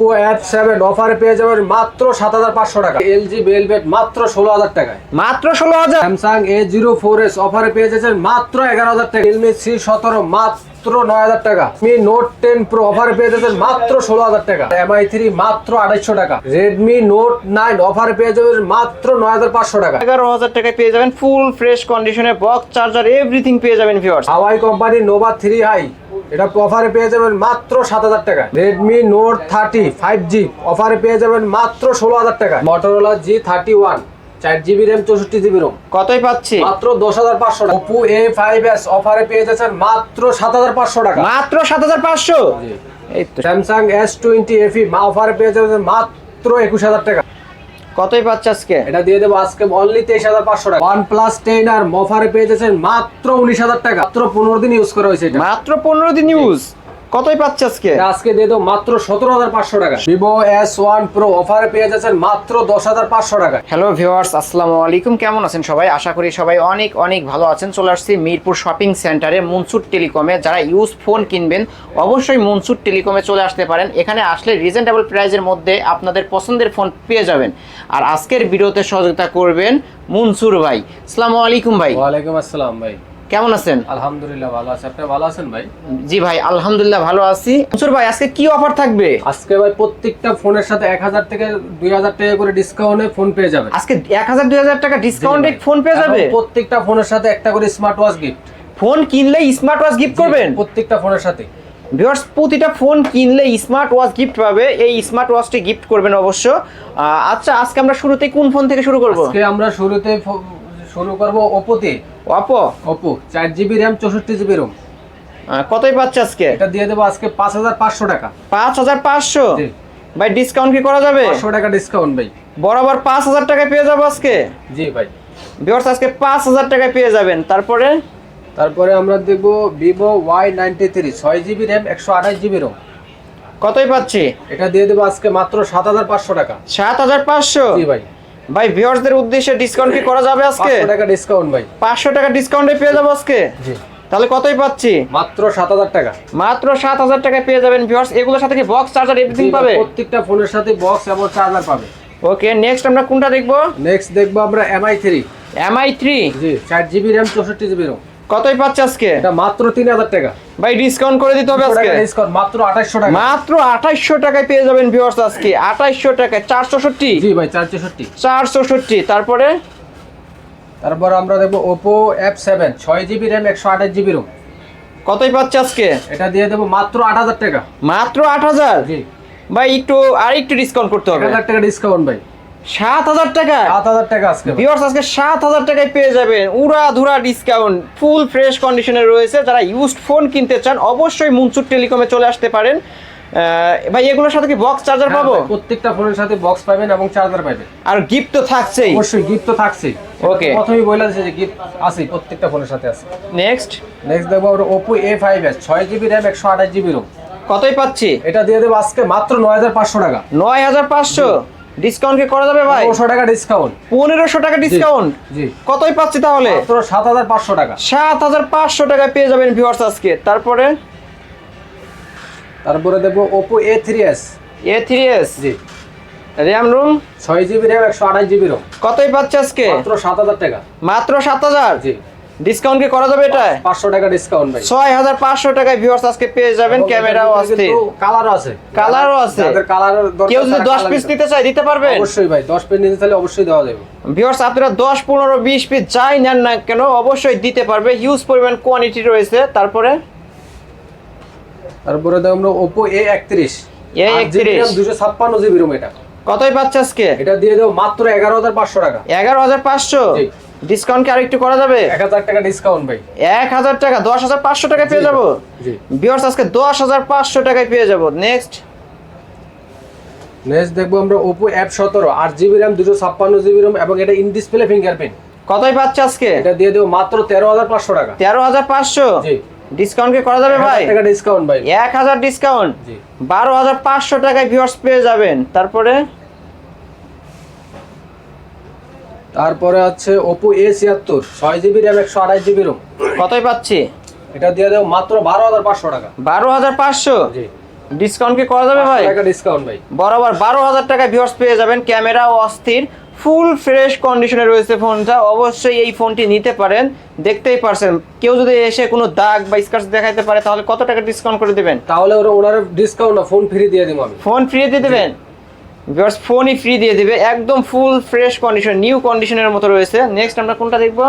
Oppo F seven অফারে পেয়ে যাবেন মাত্র সাত হাজার পাঁচশো টাকা। এলজি বেলভেট মাত্র ষোলো হাজার টাকায়। মাত্র ষোলো হাজার। Samsung A zero four S অফারে পেয়ে যাচ্ছেন মাত্র এগারো হাজার টাকা। রিয়েলমি সি সতেরো মাত্র নয় হাজার টাকা। মি নোট টেন প্রো অফারে পেয়ে যাচ্ছেন মাত্র ষোলো হাজার টাকা। এমআই থ্রি মাত্র আড়াইশো টাকা। রেডমি নোট নাইন অফারে পেয়ে যাবেন মাত্র নয় হাজার পাঁচশো টাকা। এগারো হাজার টাকায় পেয়ে যাবেন ফুল ফ্রেশ কন্ডিশনে বক্স চার্জার এভরিথিং পেয়ে যাবেন viewers Huawei company Nova three high এটা অফারে পেয়ে যাবেন মাত্র সাত হাজার টাকা। Redmi Note thirty five G অফারে পেয়ে যাবেন মাত্র ষোলো হাজার টাকা। মটোরোলা জি থার্টি ওয়ান চার জিবি র্যাম চৌষট্টি জিবি রোম কতই পাচ্ছি? মাত্র দশ হাজার পাঁচশো টাকা। ওপো এ ফাইভ এস অফারে পেয়ে যাচ্ছেন মাত্র সাত হাজার পাঁচশো টাকা। মাত্র সাত হাজার পাঁচশো? এই তো স্যামসাং এস টোয়েন্টি এফি মা অফারে পেয়ে যাবেন মাত্র একুশ হাজার টাকা। কতই পাচ্ছে আজকে? এটা দিয়ে দেবো আজকে অনলি তেইশ হাজার পাঁচশো টাকা। ওয়ান প্লাস টেন আর মফারে পেয়ে যাচ্ছেন মাত্র উনিশ হাজার টাকা। মাত্র পনেরো দিন ইউজ করা হয়েছে এটা। মাত্র পনেরো দিন ইউজ কতই পাচ্ছে আজকে? আজকে দিয়ে দেবো মাত্র সতেরো হাজার পাঁচশো টাকা। ভিভো এস ওয়ান প্রো অফারে পেয়ে যাচ্ছেন মাত্র দশ হাজার পাঁচশো টাকা। হ্যালো ভিউয়ার্স আসসালামু আলাইকুম। কেমন আছেন সবাই? আশা করি সবাই অনেক অনেক ভালো আছেন। চলে আসছি মিরপুর শপিং সেন্টারে মনসুর টেলিকমে যারা ইউজ ফোন কিনবেন অবশ্যই মনসুর টেলিকমে চলে আসতে পারেন। এখানে আসলে রিজনেবল প্রাইজের মধ্যে আপনাদের পছন্দের ফোন পেয়ে যাবেন। আর আজকের ভিডিওতে সহযোগিতা করবেন মনসুর ভাই। আসসালামু আলাইকুম ভাই। ওয়ালাইকুম আসসালাম ভাই। কেমন আছেন? আলহামদুলিল্লাহ ভালো আছে। আপনি ভালো আছেন ভাই? জি ভাই আলহামদুলিল্লাহ ভালো আছি। মনসুর ভাই আজকে কি অফার থাকবে? আজকে ভাই প্রত্যেকটা ফোনের সাথে এক হাজার থেকে দুই হাজার টাকা করে ডিসকাউন্টে ফোন পেয়ে যাবেন। আজকে এক হাজার দুই হাজার টাকা ডিসকাউন্টে ফোন পেয়ে যাবে? প্রত্যেকটা ফোনের সাথে একটা করে স্মার্ট ওয়াচ গিফট ফোন কিনলে স্মার্ট ওয়াচ গিফট করবেন? প্রত্যেকটা ফোনের সাথে। ভিউয়ার্স প্রতিটা ফোন কিনলে স্মার্ট ওয়াচ গিফট পাবে। এই স্মার্ট ওয়াচটি গিফট করবেন অবশ্য। আচ্ছা আজকে আমরা শুরুতে কোন ফোন থেকে শুরু করব? আজকে আমরা শুরুতে শুরু করব ওপোতে অপো? ওপো চার জিবি র্যাম চৌষট্টি জিবি রোম। কতই পাচ্ছে আজকে? এটা দিয়ে দেবো আজকে পাঁচ হাজার পাঁচশো টাকা। পাঁচ হাজার পাঁচশো। ভাই ডিসকাউন্ট কি করা যাবে? পাঁচশো টাকা ডিসকাউন্ট ভাই। বরাবর পাঁচ হাজার টাকায় পেয়ে যাব আজকে? জি ভাই। ভিউয়ার্স আজকে পাঁচ হাজার টাকায় পেয়ে যাবেন। তারপরে? তারপরে আমরা দেখব ভিভো ওয়াই নাইনটি থ্রি ছয় জিবি র্যাম একশো আঠাশ জিবি রোম। কতই পাচ্ছি? এটা দিয়ে দেবো আজকে মাত্র সাত হাজার পাঁচশো টাকা। সাত হাজার পাঁচশো? জি ভাই। ভাই ভিউয়ার্সদের উদ্দেশ্যে ডিসকাউন্ট কি করা যাবে আজকে? পাঁচশো টাকা ডিসকাউন্ট ভাই। পাঁচশো টাকা ডিসকাউন্টে পেয়ে যাব আজকে? জি। তাহলে কতই পাচ্ছি? মাত্র সাত হাজার টাকা। মাত্র সাত হাজার টাকায় পেয়ে যাবেন ভিউয়ার্স। এগুলোর সাথে কি বক্স চার্জার এভরিথিং পাবে? প্রত্যেকটা ফোনের সাথে বক্স এবং চার্জার পাবে। ওকে নেক্সট আমরা কোনটা দেখব? নেক্সট দেখব আমরা MI three MI three G চার জিবি র্যাম চৌষট্টি জিবি রোম কতই পাচ্ছে আজকে? এটা মাত্র তিন হাজার টাকা। ভাই ডিসকাউন্ট করে দিতে হবে আজকে। ডিসকাউন্ট মাত্র আঠাশশো টাকা। মাত্র আঠাইশশো টাকায় পেয়ে যাবেন ভিউয়ার্স আজকে। আঠাইশশো টাকায় চারশোষট্টি জি ভাই চার চৌষট্টি চারশোষট্টি তারপরে? তারপর আমরা দেখব ওপো এফ সেভেন ছয় জিবি র্যাম একশো আঠাশ জিবি রোম কতই পাচ্ছে আজকে? এটা দিয়ে দেবো মাত্র আট হাজার টাকা। মাত্র আট হাজার? জি। ভাই একটু আর একটু ডিসকাউন্ট করতে হবে। হাজার টাকা ডিসকাউন্ট ভাই। সাত হাজার টাকা। সাত হাজার টাকা আজকে। ভিউয়ার্স আজকে সাত হাজার টাকায় পেয়ে যাবেন। উড়া ধুরা ডিসকাউন্ট ফুল ফ্রেশ কন্ডিশনে রয়েছে। যারা ইউজড ফোন কিনতে চান অবশ্যই মুনসুর টেলিকমে চলে আসতে পারেন। ভাই এগুলোর সাথে কি বক্স চার্জার হ্যাঁ পাবো? প্রত্যেকটা ফোনের সাথে বক্স পাবেন এবং চার্জার পাবেন। আর গিফট তো থাকছেই। অবশ্যই গিফট তো থাকছে Okay. প্রথমেই বলে দিচ্ছে যে গিফট আছে প্রত্যেকটা ফোনের সাথে আছে। নেক্সট নেক্সট দেখব আমরা ওপো এ ফাইভ এস ছয় জিবি র্যাম একশো আঠাশ জিবি রোম কতই পাচ্ছি? এটা দিয়ে দেবো আজকে মাত্র নয় হাজার পাঁচশো টাকা। নয় হাজার পাঁচশো? ডিসকাউন্ট কি করা যাবে ভাই? পনেরোশো টাকা ডিসকাউন্ট পনেরোশো টাকা ডিসকাউন্ট জি। কতই পাচ্ছি তাহলে? মাত্র সাত হাজার পাঁচশো টাকা। সাত হাজার পাঁচশো টাকায় পেয়ে যাবেন ভিউয়ার্স আজকে। তারপরে? তারপরে S A three S G. RAM ROM ছয় জিবি র্যাম একশো আঠাশ জিবি রোম কতই পাচ্ছে আজকে? মাত্র সাত হাজার টাকা। মাত্র সাত হাজার? জি। ডিসকাউন্ট কি করা যাবে এটা পাঁচশো টাকা ডিসকাউন্ট ভাই। ছয় হাজার পাঁচশো টাকায় ভিউয়ার্স আজকে পেয়ে যাবেন ক্যামেরাও আছে। কালারও আছে। কালারও আছে। যাদের কালার কেউ যদি দশ পিস নিতে চায় দিতে পারবেন। অবশ্যই ভাই দশ পিস নিতে চাইলে অবশ্যই দেওয়া যাবে। ভিউয়ার্স আপনারা দশ পনেরো বিশ পিস যাই নেন না কেন অবশ্যই দিতে পারবে। হিউজ পরিমাণ কোয়ান্টিটি রয়েছে। তারপরে? তারপরে দেখো আমরা একত্রিশ। A31 দুশো ছাপ্পান্ন জিবি রোম এটা। কতই পাচ্ছে আজকে? এটা দিয়ে দেবো মাত্র এগারো হাজার পাঁচশো টাকা। এগারো হাজার পাঁচশো? জি। ডিসকাউন্ট কি আরেকটু করা যাবে? এক হাজার টাকা ডিসকাউন্ট ভাই। এক হাজার টাকা দশ হাজার পাঁচশো টাকায় পেয়ে যাব? জি। ভিউয়ার্স আজকে দশ হাজার পাঁচশো টাকায় পেয়ে যাব। নেক্সট নেক্সট দেখব আমরা জিবি র্যাম দুশো ছাপ্পান্ন জিবি রোম এবং এটা ইন ডিসপ্লে ফিঙ্গারপ্রিন্ট কতই পাচ্ছে আজকে? এটা দিয়ে দেবো মাত্র তেরো হাজার পাঁচশো টাকা। তেরো হাজার পাঁচশো? জি। ডিসকাউন্ট কি করা যাবে ভাই? টাকা ডিসকাউন্ট ভাই। এক হাজার ডিসকাউন্ট জি। বারো হাজার পাঁচশো টাকায় ভিউয়ার্স পেয়ে যাবেন। তারপরে? তারপরে আছে ওপো এ ছিয়াত্তর ছয় জিবি র্যাম একশো আঠাশ জিবি রোম কতই পাচ্ছি? এটা দিয়ে দেবো মাত্র বারো হাজার পাঁচশো টাকা। বারো হাজার পাঁচশো? জি। ডিসকাউন্ট কি করা যাবে ভাই? টাকা ডিসকাউন্ট ভাই। বরাবর বারো হাজার টাকায় ভিউয়ার্স পেয়ে যাবেন ক্যামেরা অস্থির ফুল ফ্রেশ কন্ডিশনে রয়েছে ফোনটা। অবশ্যই এই ফোনটি নিতে পারেন। দেখতেই পারছেন কেউ যদি এসে কোনো দাগ বা স্কার্স দেখাইতে পারে তাহলে কত টাকা ডিসকাউন্ট করে দেবেন? তাহলে ওরা ওনার ডিসকাউন্ট না ফোন ফ্রি দিয়ে দিব আমি। ফোন ফ্রি দিয়ে দেবেন? ভিউয়ার্স ফোনই ফ্রি দিয়ে দেবে। একদম ফুল ফ্রেশ কন্ডিশন নিউ কন্ডিশনের মতো রয়েছে। নেক্সট আমরা কোনটা দেখব?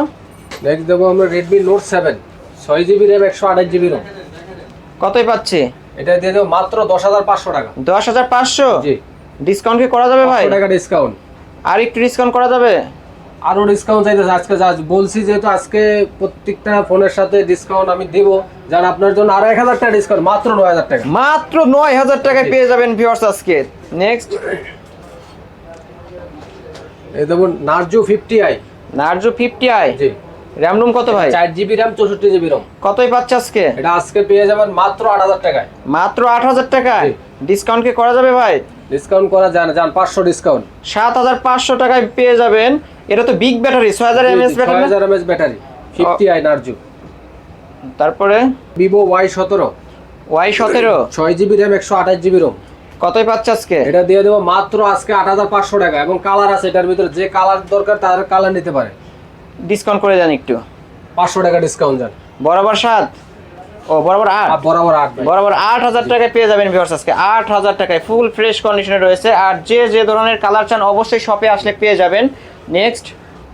নেক্সট দেবো আমরা রেডমি নোট সেভেন ছয় জিবি র্যাম একশো আঠাশ জিবি রোম কতই পাচ্ছি? এটা দিয়ে দেবো মাত্র দশ হাজার পাঁচশো টাকা। দশ হাজার পাঁচশো? জি। ডিসকাউন্ট কি করা যাবে ভাই? টাকা ডিসকাউন্ট আর একটু ডিসকাউন্ট করা যাবে? আরও ডিসকাউন্ট চাইতেছে। আজকে যা বলছি যেহেতু আজকে প্রত্যেকটা ফোনের সাথে ডিসকাউন্ট আমি দিব যার আপনার জন্য আরও এক হাজার টাকা ডিসকাউন্ট মাত্র নয় হাজার টাকা। মাত্র নয় হাজার টাকায় পেয়ে যাবেন ভিউয়ার্স আজকে। নেক্সট এই দেবো Narzo fifty i Narzo fifty i G. RAM ROM কত ভাই? চার জিবি র্যাম চৌষট্টি জিবি রোম কতই পাচ্ছে আজকে? এটা আজকে পেয়ে যাবেন মাত্র আট হাজার টাকায়। মাত্র আট হাজার টাকায়? ডিসকাউন্ট কি করা যাবে ভাই? ডিসকাউন্ট করা যায় না যান পাঁচশো ডিসকাউন্ট সাত হাজার পাঁচশো টাকায় পেয়ে যাবেন। এটা তো বিগ ব্যাটারি ছয় হাজার এমএস ব্যাটারি হাজার MS battery fifty I Narzo তারপরে? ভিভো ওয়াই সতেরো। ওয়াই সতেরো? ছয় জিবি র্যাম একশো আঠাশ জিবি রোম কতই পাচ্ছে আজকে? এটা দিয়ে দেবো মাত্র আজকে আট হাজার পাঁচশো টাকা এবং কালার আছে এটার ভিতরে যে কালার দরকার তার কালার নিতে পারে। ডিসকাউন্ট করে দেন একটু। পাঁচশো টাকা ডিসকাউন্ট যান। বরাবর সাত? ও বরাবর আট? বরাবর আট বরাবর আট হাজার টাকায় পেয়ে যাবেন ভিউয়ার্স আজকে। আট হাজার টাকায় ফুল ফ্রেশ কন্ডিশনে রয়েছে। আর যে যে ধরনের কালার চান অবশ্যই শপে আসলে পেয়ে যাবেন। নেক্সট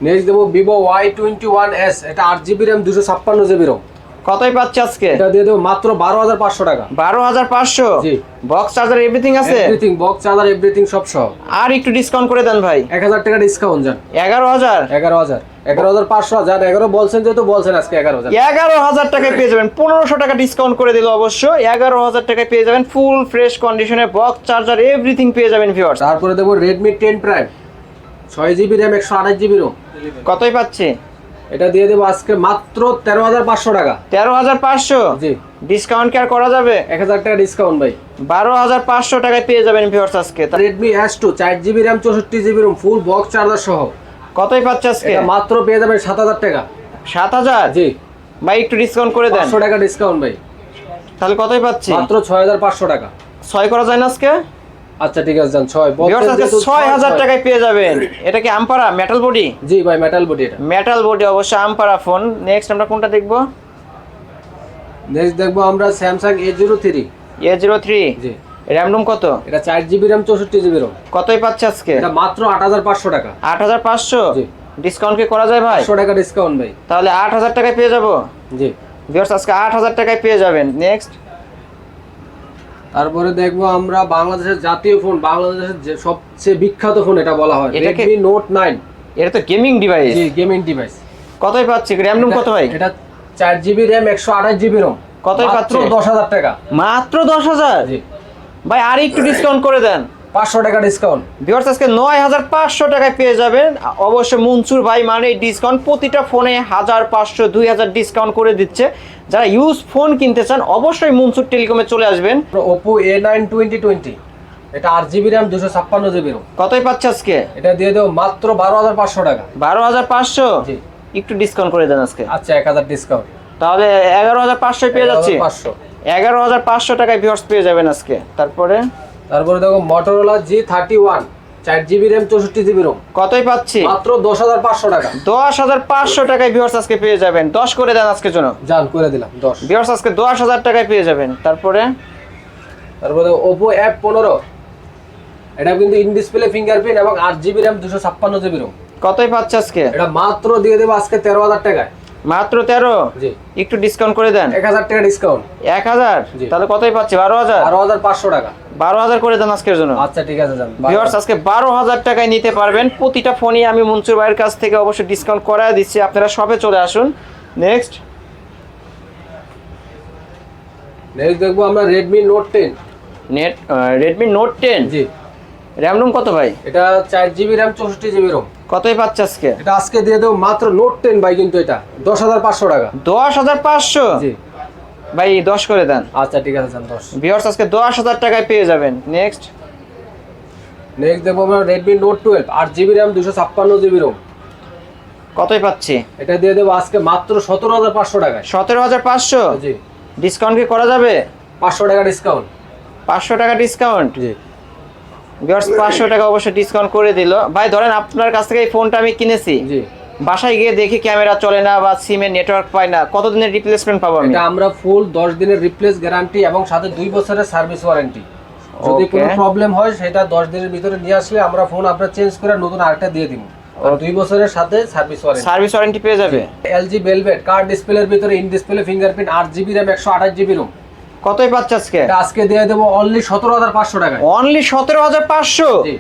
নেক্সট দেবো Vivo Y twenty one S এটা আট জিবি র্যাম দুশো ছাপ্পান্ন জিবি রোম কতই পাচ্ছে আজকে? এটা দিয়ে দেবো মাত্র বারো হাজার পাঁচশো টাকা। বারো হাজার পাঁচশো? জি। বক্স চার্জার এভরিথিং আছে? এভরিথিং বক্স চার্জার এভরিথিং সব সহ। আর একটু ডিসকাউন্ট করে দেন ভাই। এক হাজার টাকা ডিসকাউন্ট যান। এগারো হাজার? এগারো হাজার। এগারো হাজার পাঁচশো হাজার এগারো বলছেন যেহেতু বলছেন আজকে এগারো হাজার। এগারো হাজার টাকায় পেয়ে যাবেন পনেরোশো টাকা ডিসকাউন্ট করে দিল অবশ্য এগারো হাজার টাকায় পেয়ে যাবেন ফুল ফ্রেশ কন্ডিশনে বক্স চার্জার এভরিথিং পেয়ে যাবেন ভিউয়ার্স তারপরে দেবো রেডমি টেন প্রাইম ছয় জিবি র্যাম একশো আঠাশ জিবি রোম কতই পাচ্ছে? এটা দিয়ে দেবো আজকে মাত্র তেরো হাজার পাঁচশো টাকা। তেরো হাজার পাঁচশো? জি। ডিসকাউন্ট কি আর করা যাবে? এক হাজার টাকা ডিসকাউন্ট ভাই। বারো হাজার পাঁচশো টাকায় পেয়ে যাবেন ভিউয়ার্স আজকে। রেডমি এস টু চার জিবি র্যাম চৌষট্টি GB ROM full box charger সহ। কতই পাচ্ছে আজকে? এটা মাত্র পেয়ে যাবেন সাত হাজার টাকা। সাত হাজার? জি। ভাই একটু ডিসকাউন্ট করে দেন। পাঁচশো টাকা ডিসকাউন্ট ভাই। তাহলে কতই পাচ্ছি? মাত্র ছয় হাজার পাঁচশো টাকা। ছয় করা যায় না আজকে? আচ্ছা ঠিক আছে যান ছয়। ছয় হাজার। টাকায় পেয়ে যাবেন। এটা কি আমপারা মেটাল বডি জি ভাই মেটাল বডি এটা। মেটাল বডি অবশ্য আমপারা ফোন নেক্সট আমরা কোনটা দেখব? নেক্সট দেখব আমরা Samsung A zero three A zero three G. RAM ROM কত? এটা চার জিবি র্যাম চৌষট্টি জিবি রোম কতই পাচ্ছে আজকে? এটা মাত্র আট হাজার পাঁচশো টাকা। আট হাজার পাঁচশো। ডিসকাউন্ট কি করা যায় ভাই? পাঁচশো টাকা ডিসকাউন্ট ভাই। তাহলে আট হাজার টাকায় পেয়ে যাব? জি। ভিউয়ার্স আজকে আট হাজার টাকায় পেয়ে যাবেন। নেক্সট তারপরে দেখব আমরা বাংলাদেশের জাতীয় ফোন বাংলাদেশের যে সবচেয়ে বিখ্যাত ফোন এটা বলা হয়। এটাকে- নোট নাইন এটা তো গেমিং ডিভাইস জি গেমিং ডিভাইস কতই পাচ্ছি? র্যাম রুম কত ভাই? এটা চার জিবি র্যাম একশো আঠাশ জিবি রোম কতই পাচ্ছে? দশ হাজার টাকা। মাত্র দশ হাজার? জি। ভাই আর একটু ডিসকাউন্ট করে দেন। পাঁচশো টাকা ডিসকাউন্ট ভিউয়ার্স আজকে নয় হাজার পাঁচশো টাকায় পেয়ে যাবেন। অবশ্য মনসুর ভাই মানে ডিসকাউন্ট প্রতিটা ফোনে হাজার পাঁচশো দুই হাজার ডিসকাউন্ট করে দিচ্ছে। যারা ইউজ ফোন কিনতে চান অবশ্যই মনসুর টেলিকমে চলে আসবেন। Oppo A nine twenty twenty এটা আট জিবি র্যাম দুশো ছাপ্পান্ন জিবি কতই পাচ্ছে আজকে? এটা দিয়ে দেবো মাত্র বারো হাজার পাঁচশো টাকা। বারো হাজার পাঁচশো? একটু ডিসকাউন্ট করে দেন আজকে। আচ্ছা এক হাজার ডিসকাউন্ট তাহলে এগারো হাজার পাঁচশো পেয়ে যাচ্ছি। পাঁচশো। এগারো হাজার পাঁচশো টাকায় ভিউয়ার্স পেয়ে যাবেন আজকে। তারপরে? তারপরে দেখো মটোরোলা জি থার্টি ওয়ান চার জিবি র্যাম চৌষট্টি জিবি রোম কতই পাচ্ছি? মাত্র দশ হাজার পাঁচশো টাকা। দশ হাজার পাঁচশো টাকায় ভিউয়ার্স আজকে পেয়ে যাবেন। দশ করে দেন আজকের জন্য। জান করে দিলাম দশ। ভিউয়ার্স আজকে দশ হাজার টাকায় পেয়ে যাবেন। তারপরে? তারপরে ওপো অ্যাপ পনেরো। এটা কিন্তু ইন ডিসপ্লে ফিঙ্গারপ্রিন্ট এবং আট জিবি র্যাম দুশো ছাপ্পান্ন জিবি রোম কতই পাচ্ছে আজকে? এটা মাত্র দিয়ে দেবো আজকে তেরো হাজার টাকায়। মাত্র তেরো? একটু ডিসকাউন্ট করে দেন। এক হাজার টাকা ডিসকাউন্ট এক হাজার। তাহলে কতই পাচ্ছি? বারো হাজার? বারো হাজার পাঁচশো টাকা। বারো হাজার করে দেন আজকের জন্য। আচ্ছা ঠিক আছে যান। ভিউয়ার্স আজকে বারো হাজার টাকায় নিতে পারবেন। প্রতিটা ফোনই আমি মনসুর ভাইয়ের কাছ থেকে অবশ্যই ডিসকাউন্ট করায় দিচ্ছি। আপনারা সবে চলে আসুন। নেক্সট নেক্সট দেখব আমরা Redmi Note ten net Redmi Note ten G. RAM ROM কত ভাই? এটা চার জিবি র্যাম চৌষট্টি জিবি রোম কতই পাচ্ছে আজকে? এটা আজকে দিয়ে দেবো মাত্র নোট টেন বাই কিন্তু এটা দশ হাজার পাঁচশো টাকা। দশ হাজার পাঁচশো? জি। ভাই দশ করে দেন। আচ্ছা ঠিক আছে দশ। ভিউয়ার্স আজকে দশ হাজার টাকায় পেয়ে যাবেন। নেক্সট নেক্সট দেখব আমরা রেডমি নোট টুয়েলভ আট জিবি র্যাম দুশো ছাপ্পান্ন জিবি রোম কতই পাচ্ছি? এটা দিয়ে দেবো আজকে মাত্র সতেরো হাজার পাঁচশো টাকায়। সতেরো হাজার পাঁচশো? জি। ডিসকাউন্ট কি করা যাবে? পাঁচশো টাকা ডিসকাউন্ট পাঁচশো টাকা ডিসকাউন্ট জি। ভিউয়ার্স পাঁচশো টাকা অবশ্যই ডিসকাউন্ট করে দিল। ভাই ধরেন আপনার কাছ থেকে এই ফোনটা আমি কিনেছি। জি। বাসায় গিয়ে দেখি ক্যামেরা চলে না বা সিমের নেটওয়ার্ক পায় না কতদিনের রিপ্লেসমেন্ট পাবো আমি? এটা আমরা ফুল দশ দিনের রিপ্লেস গ্যারান্টি এবং সাথে দুই বছরের সার্ভিস ওয়ারেন্টি যদি. কোনো প্রবলেম হয় সেটা দশ দিনের ভিতরে নিয়ে আসলে আমরা ফোন আপনার চেঞ্জ করে নতুন আরেকটা দিয়ে দিব। আর দুই বছরের সাথে সার্ভিস ওয়ারেন্টি সার্ভিস ওয়ারেন্টি পেয়ে যাবে? এলজি ভেলভেট কার ডিসপ্লের ভিতরে ইন ডিসপ্লে ফিঙ্গারপ্রিন্ট আট জিবি র্যাম একশো আঠাশ জিবি রুম কতই পাচ্ছে আজকে? আজকে দিয়ে দেবো অনলি সতেরো হাজার পাঁচশো টাকায়। অনলি সতেরো হাজার পাঁচশো? জি।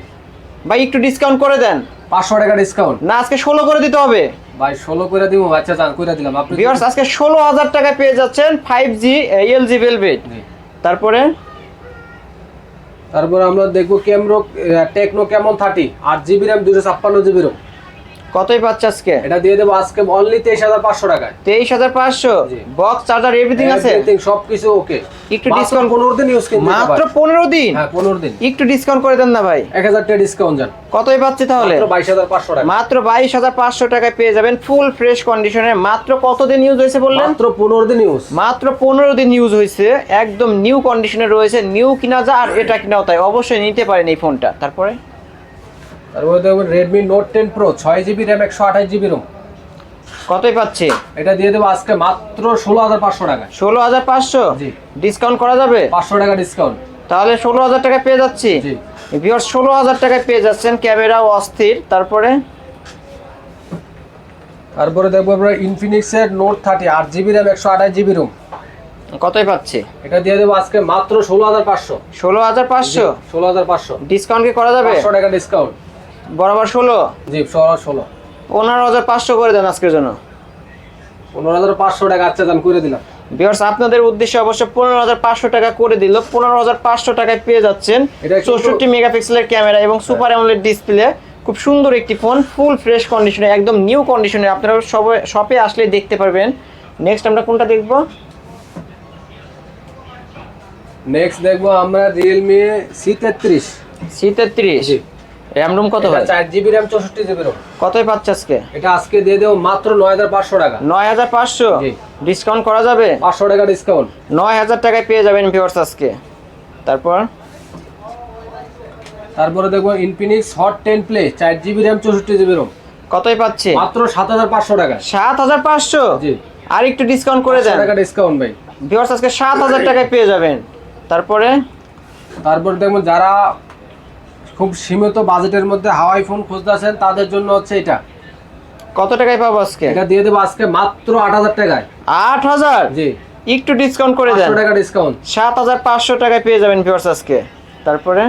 ভাই একটু ডিসকাউন্ট করে দেন। পাঁচশো টাকা ডিসকাউন্ট না আজকে ষোলো করে দিতে হবে। ভাই ষোলো করে দিব আচ্ছা করে দিলাম। আপনি ভিউয়ার্স আজকে ষোলো হাজার টাকায় পেয়ে যাচ্ছেন five G LG Velvet G. তারপরে? তারপরে আমরা দেখব ক্যামরো টেকনো কেমন থার্টি আট জিবি র্যাম দুশো ছাপ্পান্ন জিবি রুম কতই পাচ্ছে আজকে? এটা দিয়ে দেবো আজকে অনলি তেইশ হাজার পাঁচশো টাকায়। তেইশ হাজার পাঁচশো। বক্স চার্জার এভরিথিং আছে? সবকিছু ওকে একটু discount- পনেরো দিন ইউজ করতে মাত্র পনেরো দিন? হ্যাঁ পনেরো দিন। একটু ডিসকাউন্ট করে দেন না ভাই। এক হাজার টাকা ডিসকাউন্ট যান। কতই পাচ্ছে তাহলে? মাত্র বাইশ হাজার পাঁচশো টাকা। মাত্র বাইশ হাজার পাঁচশো টাকায় পেয়ে যাবেন ফুল ফ্রেশ কন্ডিশনে মাত্র কতদিন ইউজ হয়েছে বললেন? মাত্র পনেরো দিন ইউজ মাত্র পনেরো দিন ইউজ হয়েছে। একদম নিউ কন্ডিশনে রয়েছে। নিউ কিনা যা আর এটা কিনাও তাই। অবশ্যই নিতে পারেন এই ফোনটা তারপরে? তারপরে দেখবেন রেডমি নোট টেন প্রো ছয় জিবি র্যাম একশো আঠাশ জিবি রুম কতই পাচ্ছে? এটা দিয়ে দেবো আজকে মাত্র ষোলো হাজার পাঁচশো টাকা। ষোলো হাজার পাঁচশো? জি। ডিসকাউন্ট করা যাবে? পাঁচশো টাকা ডিসকাউন্ট তাহলে ষোলো হাজার টাকায় পেয়ে যাচ্ছি। জি। ভিওর ষোলো হাজার টাকায় পেয়ে যাচ্ছেন ক্যামেরাও অস্থির। তারপরে? তারপরে দেখব আমরা ইনফিনিক্সের নোট থার্টি আট জিবি র্যাম একশো আঠাশ জিবি রুম কতই পাচ্ছে? এটা দিয়ে দেবো আজকে মাত্র ষোলো হাজার পাঁচশো। ষোলো হাজার পাঁচশো? ষোলো হাজার পাঁচশো। ডিসকাউন্ট কি করা যাবে? পাঁচশো টাকা ডিসকাউন্ট বরাবর ষোলো? জি ষোলো ষোলো। পনেরো হাজার পাঁচশো করে দেন আজকের জন্য। পনেরো হাজার পাঁচশো টাকা আচ্ছা দাম করে দিলাম। ভিউয়ার্স আপনাদের উদ্দেশ্যে অবশ্য পনেরো হাজার পাঁচশো টাকা করে দিল। পনেরো হাজার পাঁচশো টাকায় পেয়ে যাচ্ছেন চৌষট্টি মেগাপিক্সেলের ক্যামেরা এবং সুপার অ্যামোলেড ডিসপ্লে খুব সুন্দর একটি ফোন ফুল ফ্রেশ কন্ডিশনে একদম নিউ কন্ডিশনে আপনারা সবাই শপে আসলে দেখতে পারবেন। নেক্সট আমরা কোনটা দেখব? নেক্সট দেখব আমরা রিয়েলমি সি তেত্রিশ। সি তেত্রিশ। র্যাম রুম কত ভাই? চার জিবি র্যাম চৌষট্টি জিবি রোম কতই পাচ্ছে আজকে? এটা আজকে দিয়ে দেবো মাত্র নয় হাজার পাঁচশো টাকা। নয় হাজার পাঁচশো? জি। ডিসকাউন্ট করা যাবে? পাঁচশো টাকা ডিসকাউন্ট নয় হাজার টাকায় পেয়ে যাবেন ভিউয়ার্স আজকে। তারপর? তারপরে দেখব ইনফিনিক্স হট টেন প্লে চার জিবি র্যাম চৌষট্টি জিবি রোম কতই পাচ্ছে? মাত্র সাত হাজার পাঁচশো টাকা সাত হাজার পাঁচশো? জি। আর একটু ডিসকাউন্ট করে দেন। টাকা ডিসকাউন্ট ভাই। ভিউয়ার্স আজকে সাত হাজার টাকায় পেয়ে যাবেন। তারপরে? তারপর দেখব যারা খুব সীমিত বাজেটের মধ্যে হাওয়াই ফোন খুঁজতেছেন তাদের জন্য হচ্ছে এটা। কত টাকায় পাবো আজকে? এটা দিয়ে দেবো আজকে মাত্র আট হাজার টাকায়। আট হাজার? জি। একটু ডিসকাউন্ট করে দেন। টাকা ডিসকাউন্ট সাত হাজার পাঁচশো টাকায় পেয়ে যাবেন ভিউয়ার্স আজকে। তারপরে?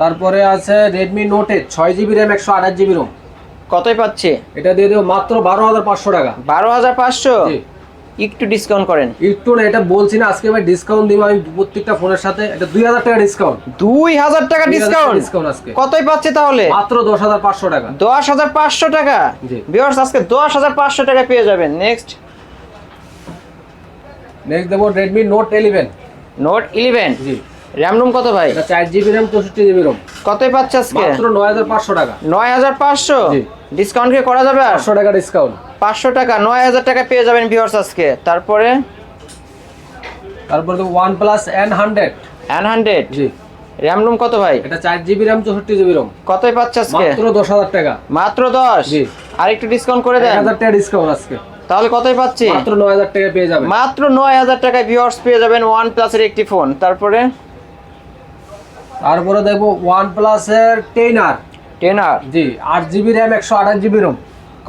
তারপরে আছে রেডমি নোট ছয় জিবি র্যাম একশো আঠাশ জিবি রোম কতই পাচ্ছে? এটা দিয়ে দেবো মাত্র বারো হাজার পাঁচশো টাকা। বারো হাজার পাঁচশো? জি। একটু ডিসকাউন্ট করেন। একটু না এটা বলছি না আজকে ভাই ডিসকাউন্ট দিব আমি প্রত্যেকটা ফোনের সাথে এটা দুই হাজার টাকা ডিসকাউন্ট দুই হাজার টাকা ডিসকাউন্ট ডিসকাউন্ট আজকে। কতই পাচ্ছে তাহলে? মাত্র দশ হাজার পাঁচশো টাকা। দশ হাজার পাঁচশো টাকা? জি। ভিউয়ার্স আজকে দশ হাজার পাঁচশো টাকা পেয়ে যাবেন। নেক্সট নেক্সট দেবো Redmi Note eleven Note eleven G. RAM ROM কত ভাই? এটা চার জিবি র্যাম চৌষট্টি জিবি রোম কতই পাচ্ছে আজকে? মাত্র নয় হাজার পাঁচশো টাকা। নয় হাজার পাঁচশো? জি। ডিসকাউন্ট কি করা যাবে আর? পাঁচশো টাকা ডিসকাউন্ট পাঁচশো টাকা নয় হাজার টাকা পেয়ে যাবেন ভিউয়ার্স আজকে। তারপরে? তারপরে N hundred N hundred G. RAM ROM কত ভাই? এটা চার জিবি র্যাম চৌষট্টি জিবি রোম কতই পাচ্ছে আজকে? মাত্র দশ হাজার টাকা। মাত্র দশ? জি। আর একটু ডিসকাউন্ট করে দেন। হাজার টাকা ডিসকাউন্ট আজকে। তাহলে কতই পাচ্ছি? মাত্র নয় হাজার টাকা পেয়ে যাবে মাত্র নয় হাজার টাকায় ভিউয়ার্স পেয়ে যাবেন ওয়ান প্লাসের একটি ফোন তারপরে? তারপরে দেখব প্লাসের টেন আর টেন আর? জি আট জিবি র্যাম একশো আঠাশ জিবি রোম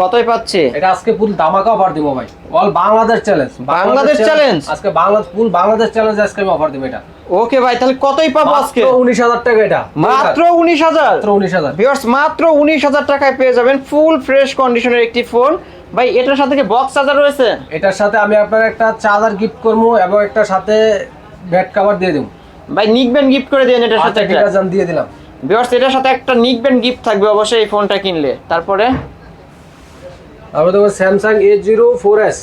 কতই পাচ্ছে? এটা আজকে ফুল ধামাকা অফার দিব ভাই। All Bangladesh challenge Bangladesh challenge? আজকে বাংলাদেশ ফুল বাংলাদেশ চ্যালেঞ্জ আজকে আমি অফার দিব এটা। ওকে ভাই তাহলে কতই পাবো আজকে? মাত্র উনিশ হাজার টাকা এটা। মাত্র উনিশ হাজার? মাত্র ভিউয়ার্স মাত্র উনিশ হাজার টাকায় পেয়ে যাবেন ফুল ফ্রেশ কন্ডিশনের একটি ফোন ভাই এটার সাথে কি বক্স চার্জার রয়েছে? এটার সাথে আমি আপনার একটা চার্জার গিফট করব এবং একটা সাথে ব্যাট কভার দিয়ে দেবো। ভাই নিকবেন গিফট করে দেন এটার সাথে আচ্ছা ঠিক আছে আমি দিয়ে দিলাম। ভিউয়ার্স এটার সাথে একটা নিক ব্যান্ড গিফট থাকবে অবশ্যই এই ফোনটা কিনলে। তারপরে? তারপরে দেখো Samsung A zero four S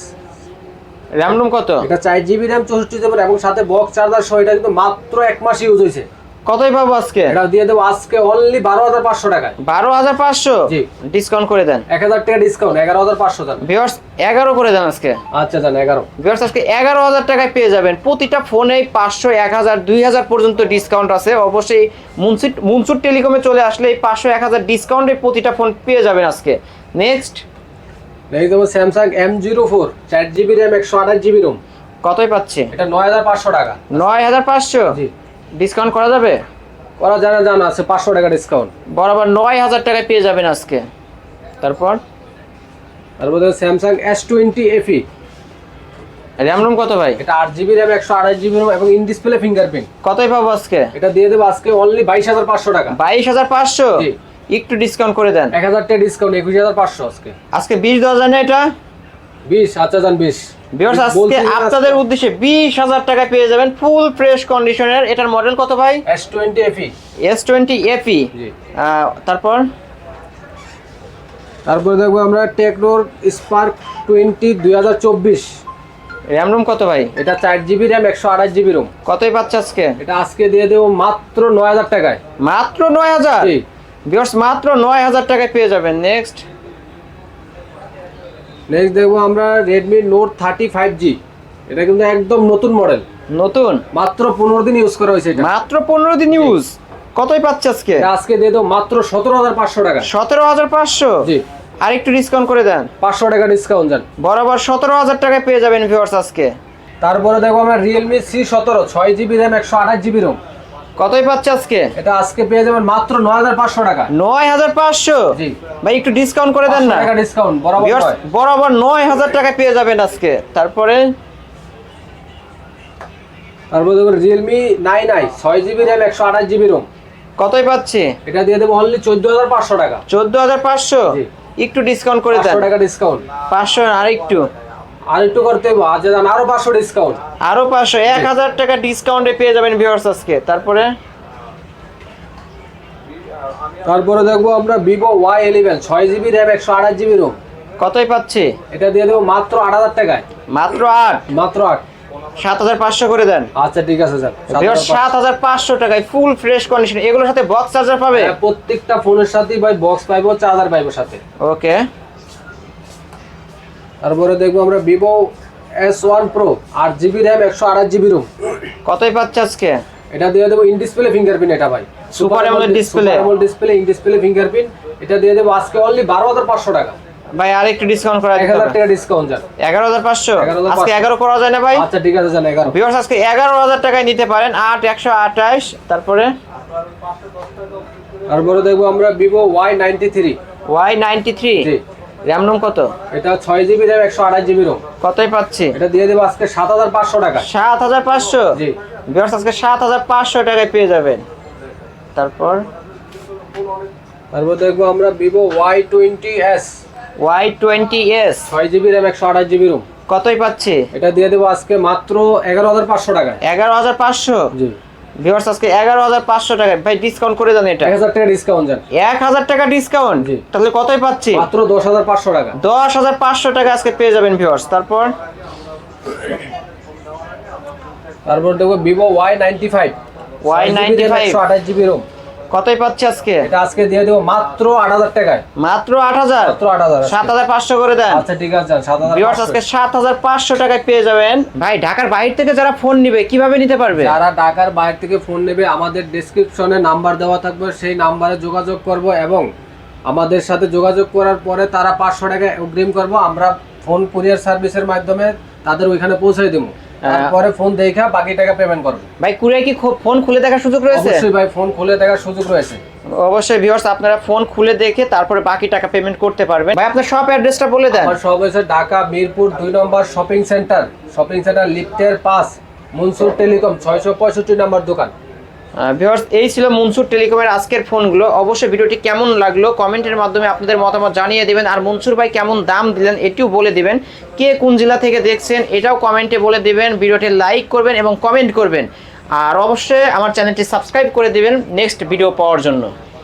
RAM ROM কত? এটা চার জিবি র্যাম চৌষট্টি জিবি এবং সাথে বক্স চার্জার সহ এটা কিন্তু মাত্র এক মাস ইউজ হয়েছে। কতই পাবো আজকে? এটা দিয়ে দেবো আজকে অনলি বারো হাজার পাঁচশো টাকায়। বারো হাজার পাঁচশো? জি। ডিসকাউন্ট করে দেন। এক হাজার টাকা ডিসকাউন্ট এগারো হাজার পাঁচশো দেন। ভিওর্স এগারো করে দেন আজকে। আচ্ছা দেন এগারো। ভিউয়ার্স আজকে এগারো হাজার টাকায় পেয়ে যাবেন। প্রতিটা ফোনেই পাঁচশো এক হাজার দুই হাজার পর্যন্ত ডিসকাউন্ট আছে। অবশ্যই মুনসিট মুনসুট টেলিকমে চলে আসলে এই পাঁচশো এক হাজার ডিসকাউন্টে প্রতিটা ফোন পেয়ে যাবেন আজকে। নেক্সট এই দেবো স্যামসাং এম জিরো ফোর চার জিবি র্যাম একশো আঠাশ জিবি রুম কতই পাচ্ছে? এটা নয় হাজার পাঁচশো টাকা। নয় হাজার পাঁচশো? জি। ডিসকাউন্ট করা যাবে? ওরা জানা জানা আছে পাঁচশো টাকা ডিসকাউন্ট বরাবর নয় হাজার টাকায় পেয়ে যাবেন আজকে। তারপর? তারপরে Samsung S twenty FE RAM ROM কত ভাই? এটা আট জিবি র্যাম একশো আঠাশ জিবি রুম এবং ইন ডিসপ্লে ফিঙ্গারপ্রিন্ট কতই পাবো আজকে? এটা দিয়ে দেবো আজকে অনলি বাইশ হাজার পাঁচশো টাকা। বাইশ হাজার পাঁচশো? জি। একটু ডিসকাউন্ট করে দেন। এক হাজার টাকা ডিসকাউন্ট একুশ হাজার পাঁচশো আজকে। আজকে বিশ যায় না এটা? বিশ আচ্ছা যান বিশ। ভিউয়ার্স আজকে আপনাদের উদ্দেশ্যে বিশ হাজার টাকা পেয়ে যাবেন ফুল ফ্রেশ কন্ডিশনের এটার মডেল কত ভাই? S twenty FE S twenty FE G. তারপর? তারপরে দেখব আমরা টেকনোর স্পার্ক টোয়েন্টি দুই হাজার চব্বিশ। র্যাম রুম কত ভাই? এটা চার জিবি র্যাম একশো আঠাশ জিবি রুম কতই পাচ্ছে আজকে? এটা আজকে দিয়ে দেবো মাত্র নয় হাজার টাকায়। মাত্র নয় হাজার? জি। ভিউয়ার্স মাত্র নয় হাজার টাকায় পেয়ে যাবেন। নেক্সট নেক্সট দেখব আমরা Redmi Note thirty five G এটা কিন্তু একদম নতুন মডেল নতুন? মাত্র পনেরো দিন ইউজ করা হয়েছে এটা। মাত্র পনেরো দিন ইউজ কতই পাচ্ছে আজকে? আজকে দিয়ে দেবো মাত্র সতেরো হাজার পাঁচশো টাকা। সতেরো হাজার পাঁচশো? জি। আর একটু ডিসকাউন্ট করে দেন। পাঁচশো টাকা ডিসকাউন্ট যান বরাবর সতেরো হাজার টাকায় পেয়ে যাবেন ভিউয়ার্স আজকে। তারপরে দেখব আমরা রিয়েলমি সি সতেরো ছয় জিবি র্যাম একশো আঠাশ জিবি রোম কতই পাচ্ছে আজকে? এটা আজকে পেয়ে যাবেন মাত্র নয় হাজার পাঁচশো টাকা। নয় হাজার পাঁচশো? জি। ভাই একটু ডিসকাউন্ট করে দেন না। টাকা ডিসকাউন্ট বরাবর বরাবর নয় হাজার টাকা পেয়ে যাবেন আজকে। তারপরে? তারপরে ছয় জিবি র্যাম একশো আঠাশ জিবি রোম কতই পাচ্ছি? এটা দিয়ে দেবো অনলি চোদ্দ হাজার পাঁচশো টাকা। চোদ্দ হাজার পাঁচশো? জি। একটু ডিসকাউন্ট করে দেন। পাঁচশো টাকা ডিসকাউন্ট পাঁচশো আর একটু। আর একটু করতে হবে আজ যান আরও পাঁচশো ডিসকাউন্ট আরও পাঁচশো এক হাজার টাকা ডিসকাউন্টে পেয়ে যাবেন ভিউয়ার্স আজকে। তারপরে? তারপরে দেখব আমরা ভিভো ওয়াই ইলেভেন ছয় জিবি র্যাম একশো আঠাশ জিবি রোম কতই পাচ্ছি? এটা দিয়ে দেবো মাত্র আট হাজার টাকায়। মাত্র আট? মাত্র আট। সাত হাজার পাঁচশো করে দেন। আচ্ছা ঠিক আছে স্যার। সাত হাজার পাঁচশো টাকায় ফুল ফ্রেশ কন্ডিশন এগুলোর সাথে বক্স চার্জার পাবে? হ্যাঁ, প্রত্যেকটা ফোনের সাথেই ভাই বক্স পাইবো চার্জার পাইবো সাথে। ওকে তারপরে দেখব আমরা ভিভো এস ওয়ান প্রো আট জিবি র্যাম একশো আঠাশ জিবি রুম কতই পাচ্ছে আজকে? এটা দিয়ে দেবো ইন ডিসপ্লে ফিঙ্গারপ্রিন্ট এটা ভাই। Super AMOLED display। Display in display fingerprint এটা দিয়ে দেবো আজকে অনলি বারো হাজার পাঁচশো টাকা। ভাই আর একটু ডিসকাউন্ট করা এক হাজার টাকা ডিসকাউন্ট যান এগারো হাজার পাঁচশো? 11,500 আজকে এগারো করা যায় না ভাই? আচ্ছা ঠিক আছে যান এগারো। ভিউয়ার্স আজকে এগারো হাজার টাকায় নিতে পারেন আট একশো আঠাশ তারপরে? তারপরে দেখব আমরা Vivo Y ninety three Y ninety three RAM ROM কত? এটা ছয় জিবি র্যাম একশো আঠাশ জিবি রোম। কতই পাচ্ছি? এটা দিয়ে দেবো আজকে সাত হাজার পাঁচশো টাকা সাত হাজার পাঁচশো? জি। ভিউয়ার্স আজকে সাত হাজার পাঁচশো টাকায় পেয়ে যাবেন। তারপর? তারপর দেখব আমরা ভিভো টোয়েন্টি এস। ছয় জিবি র্যাম একশো আঠাশ জিবি রুম। কতই পাচ্ছি? এটা দিয়ে দেবো আজকে মাত্র এগারো হাজার পাঁচশো টাকা এগারো হাজার পাঁচশো? জি। ভিউয়ার্স আজকে এগারো হাজার পাঁচশো টাকায় ভাই ডিসকাউন্ট করে দেন এটা। এক হাজার টাকা ডিসকাউন্ট এক হাজার টাকা ডিসকাউন্ট জি। তাহলে কতই পাচ্ছি? মাত্র দশ হাজার পাঁচশো টাকা। দশ হাজার পাঁচশো টাকা আজকে পেয়ে যাবেন ভিউয়ার্স তারপর? তারপর নাইনটি ফাইভ Y95 একশো আঠাশ জিবি রুম কতই পাচ্ছি আজকে? এটা আজকে দিয়ে দেবো মাত্র আট হাজার টাকায়। মাত্র আট হাজার? মাত্র আট হাজার সাত হাজার পাঁচশো করে দেন। আচ্ছা ঠিক আছে যান সাত হাজার ভিউয়ার্স আজকে সাত হাজার পাঁচশো টাকায় পেয়ে যাবেন। ভাই ঢাকার বাইরে থেকে যারা ফোন নিবে কীভাবে নিতে পারবে? যারা ঢাকার বাইরে থেকে ফোন নেবে আমাদের ডেসক্রিপশনে নাম্বার দেওয়া থাকবে সেই নাম্বারে যোগাযোগ করব এবং আমাদের সাথে যোগাযোগ করার পরে তারা পাঁচশো টাকা অগ্রিম করব। আমরা ফোন কুরিয়ার সার্ভিসের মাধ্যমে তাদের ওইখানে পৌঁছে দেবো। তারপরে ফোন দেখা বাকি টাকা পেমেন্ট করবে। ভাই কুরিয়ার কি ফোন খুলে দেখার সুযোগ রয়েছে? অবশ্যই ভাই ফোন খুলে দেখার সুযোগ রয়েছে। অবশ্যই ভিউয়ার্স আপনারা ফোন খুলে দেখে তারপরে বাকি টাকা পেমেন্ট করতে পারবেন। ভাই আপনার শপ অ্যাড্রেসটা বলে দেন। আমার সব হয়েছে Dhaka Mirpur 2 number shopping center shopping center লিফটের পাশ মনসুর টেলিকম ছয়শো পঁয়ষট্টি নম্বর দোকান। ভিউয়ার্স এই ছিল মনসুর টেলিকমের আজকের ফোনগুলো। অবশ্যই ভিডিওটি কেমন লাগল কমেন্টের মাধ্যমে আপনাদের মতামত জানিয়ে দেবেন। আর মনসুর ভাই কেমন দাম দিলেন এটিও বলে দেবেন। কে কোন জেলা থেকে দেখছেন এটাও কমেন্টে বলে দেবেন। ভিডিওটি লাইক করবেন এবং কমেন্ট করবেন। আর অবশ্যই আমার চ্যানেলটি সাবস্ক্রাইব করে দেবেন নেক্সট ভিডিও পাওয়ার জন্য।